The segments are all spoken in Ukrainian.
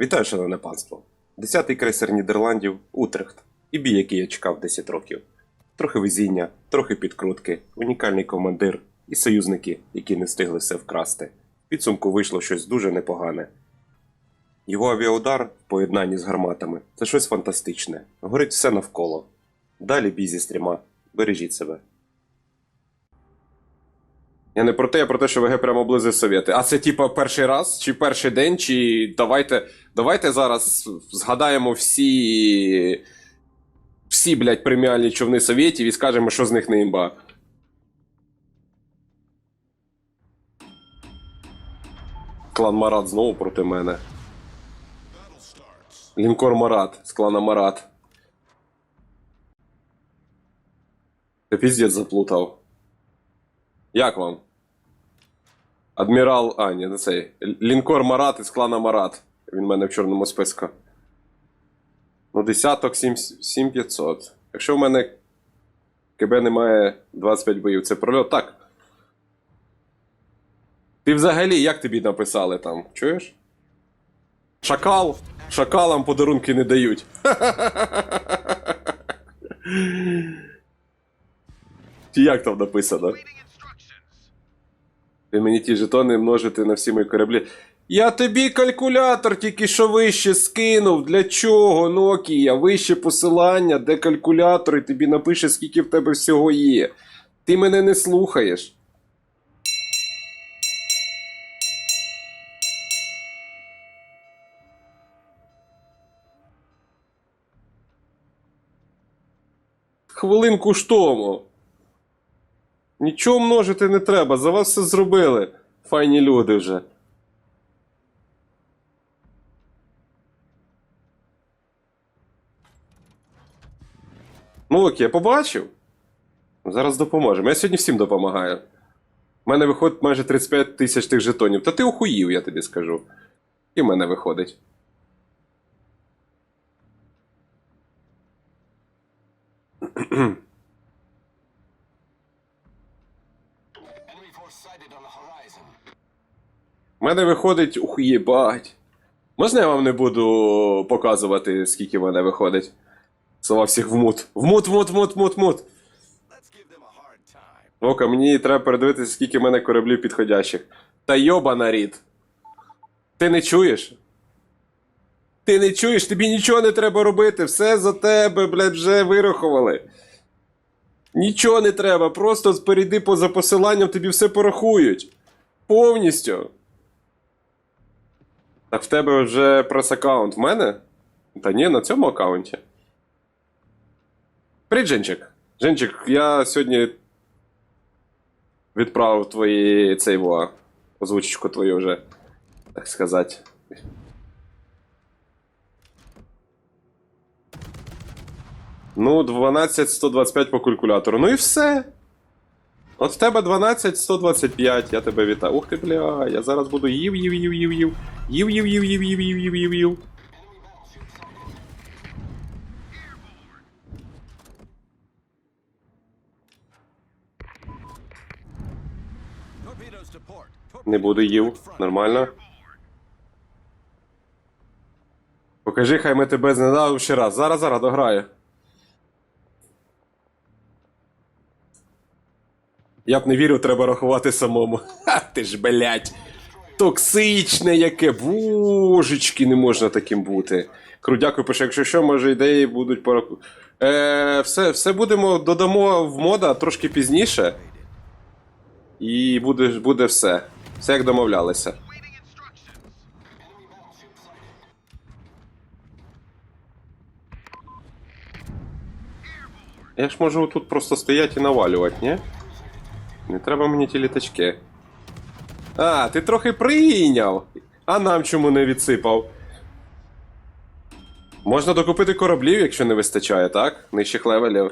Вітаю, шановне панство. Десятий крейсер Нідерландів Утрехт. І бій, який я чекав 10 років. Трохи везіння, трохи підкрутки, унікальний командир і союзники, які не встигли все вкрасти. Підсумку вийшло щось дуже непогане. Його авіаудар в поєднанні з гарматами це щось фантастичне. Горить все навколо. Далі бій зі стріма. Бережіть себе. Я не про те, я про те, що ВГ прямо облизив совєти. А це типа перший раз, чи перший день, чи давайте. Давайте зараз згадаємо всі. Всі, блядь, преміальні човни совєтів і скажемо, що з них не імба. Клан Марат знову проти мене. Лінкор Марат з клана Марат. Ти піздець заплутав. Як вам? Адмірал. А, ні, не цей. Лінкор Марат із клана Марат. Він в мене в чорному списку. Ну, десяток 7 7500. Якщо в мене КБ немає 25 боїв, це прольот. Так. Ти взагалі як тобі написали там? Чуєш? Шакал. Шакалам подарунки не дають. Чи як там написано? Ви мені ті жетони множите на всі мої кораблі. Я тобі калькулятор тільки що вище скинув. Для чого, Nokia? Вище посилання, де калькулятор, і тобі напише, скільки в тебе всього є. Ти мене не слухаєш. Хвилинку ж тому. Нічого множити не треба, за вас все зробили. Файні люди вже. Ну ок, я побачив. Зараз допоможемо. Я сьогодні всім допомагаю. У мене виходить майже 35 тисяч тих жетонів. Та ти охуїв, я тобі скажу. І в мене виходить. У мене виходить. Ух, їбать. Можна я вам не буду показувати, скільки в мене виходить? Слова всіх вмут. Вмут, вмут, вмут, вмут, time. Ока, мені треба передивитися, скільки в мене кораблів підходящих. Та йоба рід. Ти не чуєш? Ти не чуєш, тобі нічого не треба робити. Все за тебе, блядь, вже вирахували. Нічого не треба, просто перейди поза посиланням, тобі все порахують. Повністю. Так в тебе вже прес-аккаунт в мене? Та ні, на цьому аккаунті. Привіт, Женчик. Женчик, я сьогодні відправив твої цей во, озвучечку твою вже, так сказати. Ну, 12 125 по калькулятору. Ну і все. От в тебе 12 125, я тебе вітаю. Ух ти, бля, я зараз буду їв, їв, їв, їв, їв. Їв, їв, їв, їв, їв, їв, їв, їв, їв. Не буду їв. Нормально. Покажи, хай ми тебе знедав ще раз. Зараз, зараз дограю. Я б не вірив, треба рахувати самому. Ха, ти ж, блядь. Токсичне яке. Божечки, не можна таким бути. Крудяку пише, якщо що, може ідеї будуть пораку. Е, все, все будемо додамо в мода трошки пізніше. І буде, буде все. Все як домовлялися. Я ж можу тут просто стояти і навалювати, ні? Не треба мені ті літачки. А, ти трохи прийняв. А нам чому не відсипав? Можна докупити кораблів, якщо не вистачає, так? Нижчих левелів.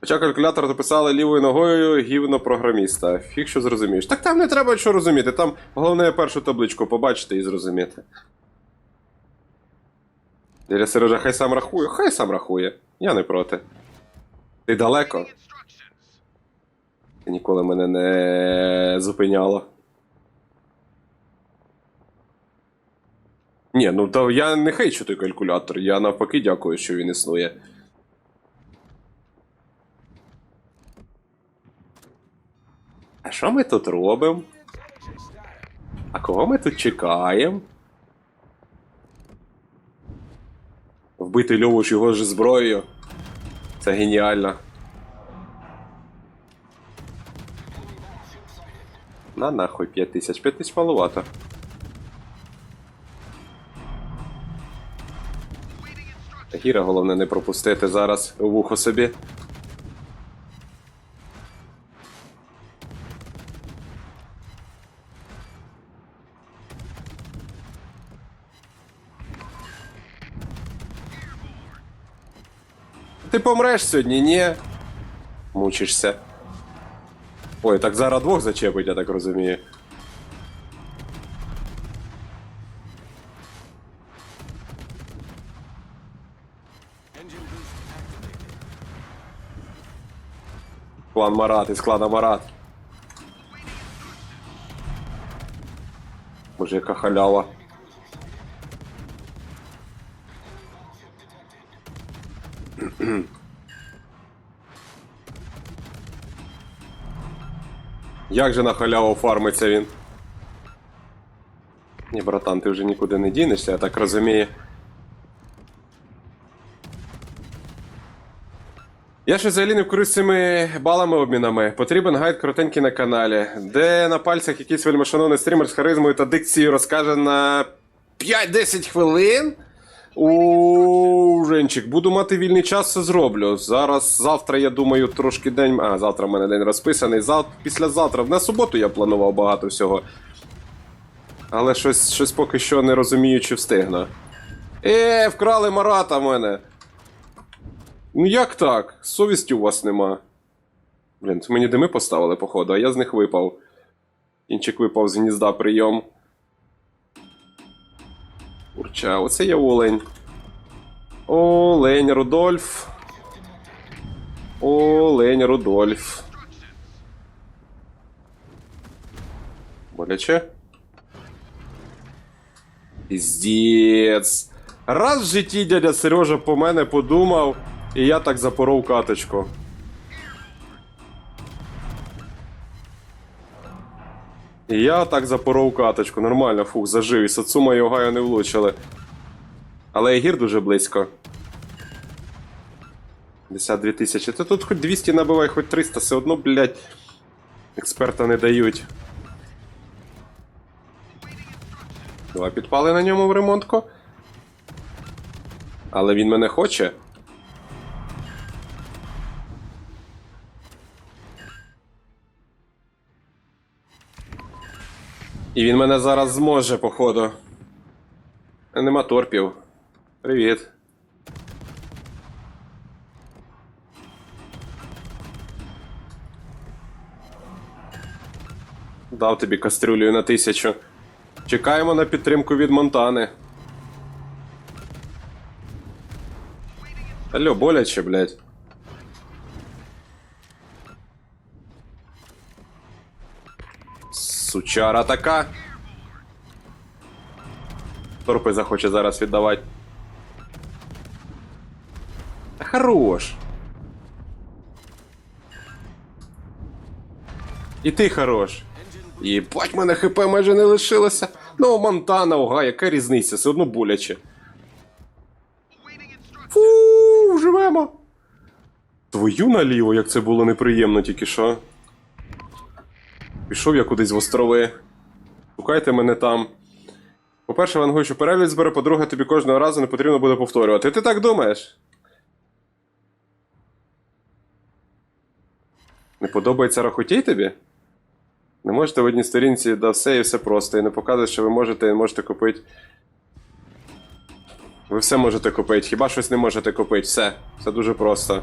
Хоча калькулятор дописали лівою ногою гівно програміста. Фіг що зрозумієш. Так там не треба що розуміти. Там головне першу табличку побачити і зрозуміти. Дядя Сережа, хай сам рахує. Хай сам рахує. Я не проти. Ти далеко? Ніколи мене не зупиняло. Ні, ну то я не хейчу той калькулятор, я навпаки дякую, що він існує. А що ми тут робимо? А кого ми тут чекаємо? Вбити Льову ж його ж зброєю. Це геніально. На нахуй 5 тисяч. 5 тисяч маловато. Гіра, головне не пропустити зараз вухо собі. Ти помреш сьогодні, ні? Мучишся. Ой, так зараз двох зачепить, я так розумію. Клан Марат із клана Марат. Боже, яка халява. Як же на халяву фармиться він? Ні, братан, ти вже нікуди не дінешся, я так розумію. Я ще взагалі не вкорюсь цими балами обмінами. Потрібен гайд коротенький на каналі, де на пальцях якийсь вельмишановний стрімер з харизмою та дикцією розкаже на 5-10 хвилин. У Женчик, буду мати вільний час, все зроблю. Зараз, завтра, я думаю, трошки день. А, завтра в мене день розписаний. Зав... Післязавтра. На суботу я планував багато всього. Але щось, щось поки що не розумію, чи встигну. Е, вкрали Марата в мене. Ну як так? Совісті у вас нема. Блін, це мені дими поставили, походу, а я з них випав. Кінчик випав з гнізда прийом. Курча, оце є олень. Олень Рудольф. Олень Рудольф. Боляче? Піздець. Раз в житті дядя Сережа по мене подумав, і я так запоров каточку. Я так запоров каточку. Нормально, фух, зажив. І Сацума і Огайо не влучили. Але Егір дуже близько. 52 тисячі. Та тут хоч 200 набивай, хоч 300, все одно, блядь, експерта не дають. Два підпали на ньому в ремонтку. Але він мене хоче. І він мене зараз зможе, походу. Нема торпів. Привіт. Дав тобі кастрюлю на тисячу. Чекаємо на підтримку від Монтани. Алло, боляче, блядь. Сучара така. Торпи захоче зараз віддавати. Та хорош. І ти хорош. Єбать, мене хп майже не лишилося. Ну, Монтана, ога, яка різниця, все одно боляче. Фу, живемо. Твою наліво, як це було неприємно тільки що. Пішов я кудись в острови. Шукайте мене там. По-перше, Ван що перегляд збере, по-друге, тобі кожного разу не потрібно буде повторювати. Ти так думаєш? Не подобається рахотій тобі? Не можете в одній сторінці да все і все просто, і не показує, що ви можете і можете купити. Ви все можете купити, хіба щось не можете купити. Все. Все дуже просто.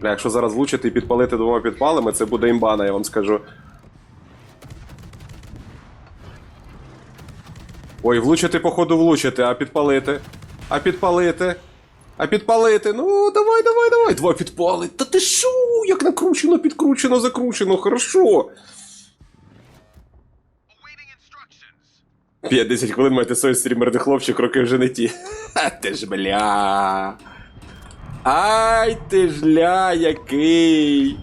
Бля, якщо зараз влучити і підпалити двома підпалами, це буде імбана, я вам скажу. Ой, влучити, походу, влучити, а підпалити. А підпалити. А підпалити. Ну, давай, давай, давай. Два підпали. Та ти шо? Як накручено, підкручено, закручено, хорошо. 5-10 хвилин маєте свій стрімерний хлопчик, роки вже не ті. Ха, ти ж бля. Ай ти ж ля, який.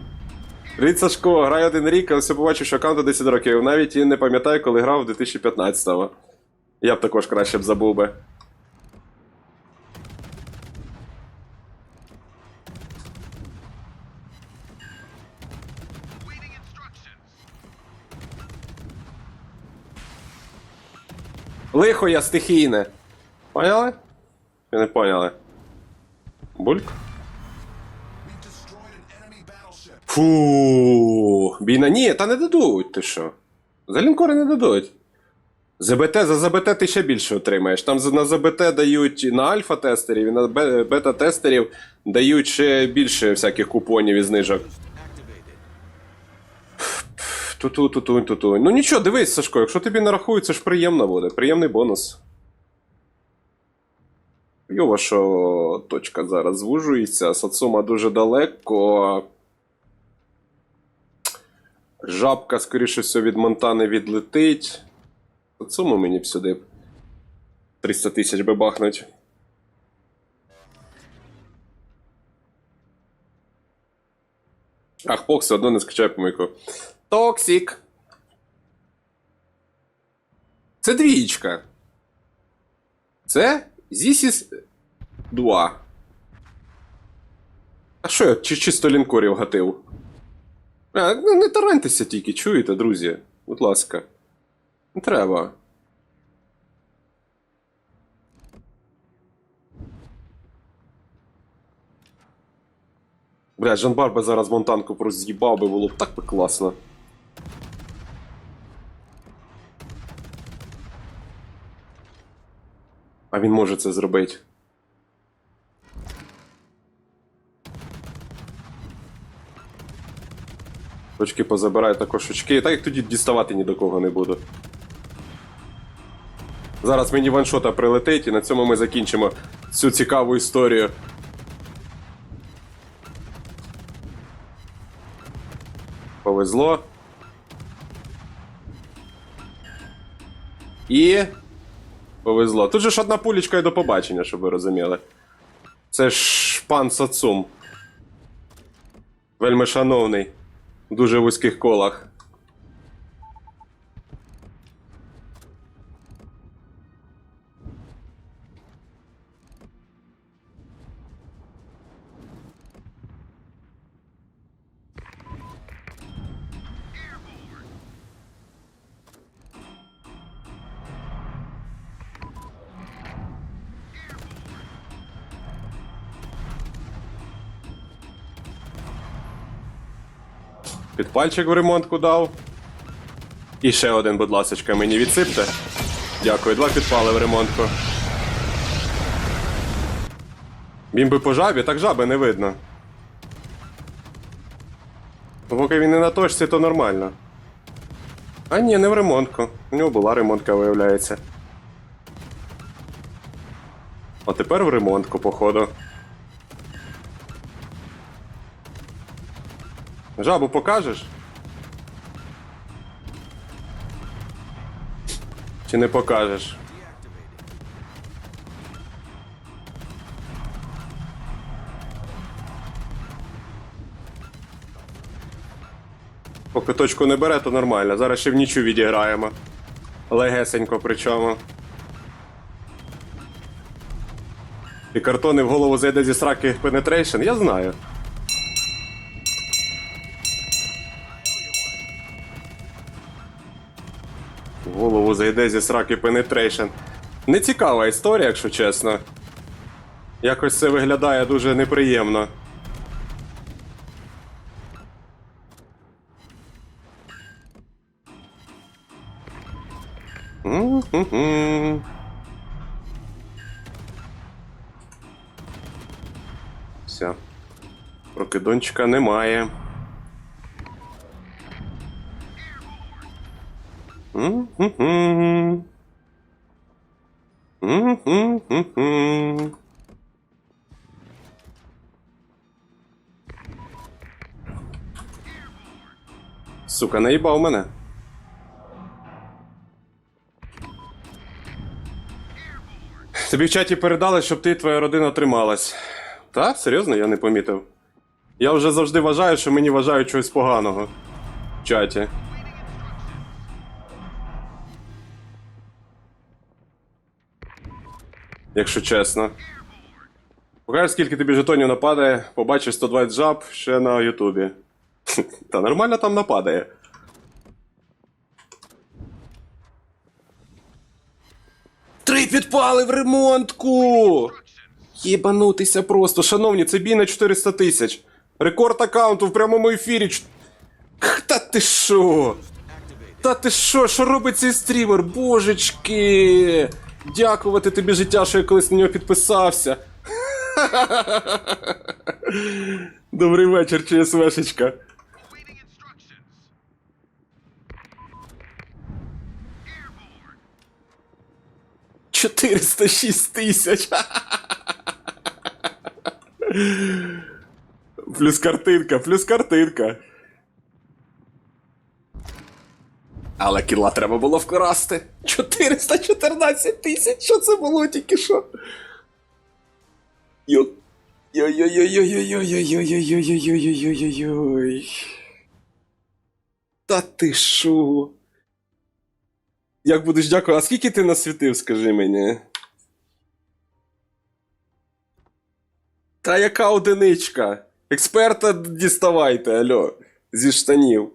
Сашко, граю один рік, але все побачив, що аккаунту 10 років. Навіть і не пам'ятаю, коли грав у 2015-го. Я б також краще б забув би. Лихо я стихійне. Поняли? Чи не поняли? Бульк? Фу, бійна. Ні, та не дадуть, ти що? За лінкори не дадуть. ЗБТ, за ЗБТ ти ще більше отримаєш. Там на ЗБТ дають на альфа-тестерів, і на бета-тестерів дають ще більше всяких купонів і знижок. Туту, туту, туту. Ну нічого, дивись, Сашко, якщо тобі нарахують, це ж приємно буде. Приємний бонус. Йова, що точка зараз звужується, Сацума дуже далеко. Жабка, скоріше всього, від Монтани відлетить. Сацуму мені б сюди. 300 тисяч би бахнуть. Ах, Пок все одно не скачає помийку. Токсік. Це двічка. Це This 2. А що я чи чисто лінкорів гатив? А, ну не тараньтеся тільки, чуєте, друзі? Будь ласка. Не треба. Бля, Жан Барба зараз монтанку просто з'їбав би, було б так би класно. А він може це зробити. Точки позабираю також очки. Так як тоді діставати ні до кого не буду. Зараз мені ваншота прилетить, і на цьому ми закінчимо цю цікаву історію. Повезло. І. Повезло. Тут же ж одна пулечка і до побачення, щоб ви розуміли. Це ж пан Сацум. Вельми шановний. В дуже вузьких колах. Підпальчик в ремонтку дав. І ще один, будь ласочка, мені відсипте. Дякую, два підпали в ремонтку. Він би по жабі, так жаби не видно. Поки він не на точці, то нормально. А ні, не в ремонтку. У нього була ремонтка, виявляється. А тепер в ремонтку, походу. Жабу покажеш? Чи не покажеш? Поки точку не бере, то нормально. Зараз ще в нічу відіграємо. Легесенько причому. І картони в голову зайде зі сраки Penetration, я знаю. Зайде зі сраки Penetration. Нецікава історія, якщо чесно. Якось це виглядає дуже неприємно. Все. Прокидончика немає. Сука, наїбав мене. Тобі в чаті передали, щоб ти і твоя родина трималась. Та? Серйозно, я не помітив. Я вже завжди вважаю, що мені вважають чогось поганого. В чаті. Якщо чесно. Покажеш, скільки тобі жетонів нападає, побачиш 120 жаб ще на Ютубі. Та нормально там нападає. Три підпали в ремонтку! Єбанутися просто, шановні, це бій на 400 тисяч. Рекорд аккаунту в прямому ефірі. Та ти що? Та ти що? Що робить цей стрімер? Божечки! Дякувати тобі життя, що я колись на нього підписався. Добрий вечір, ЧСВшечка. 406 тисяч. Плюс картинка, плюс картинка. Але кіла треба було вкрасти. 414 тисяч. Що це було тільки що? Йо. Йой-йой-йой-йой-йой-йой-йой-йой-йой-йой-йой-йой-йой. Та ти шо? Як будеш дякувати? А скільки ти насвітив, скажи мені? Та яка одиничка? Експерта діставайте, альо, зі штанів.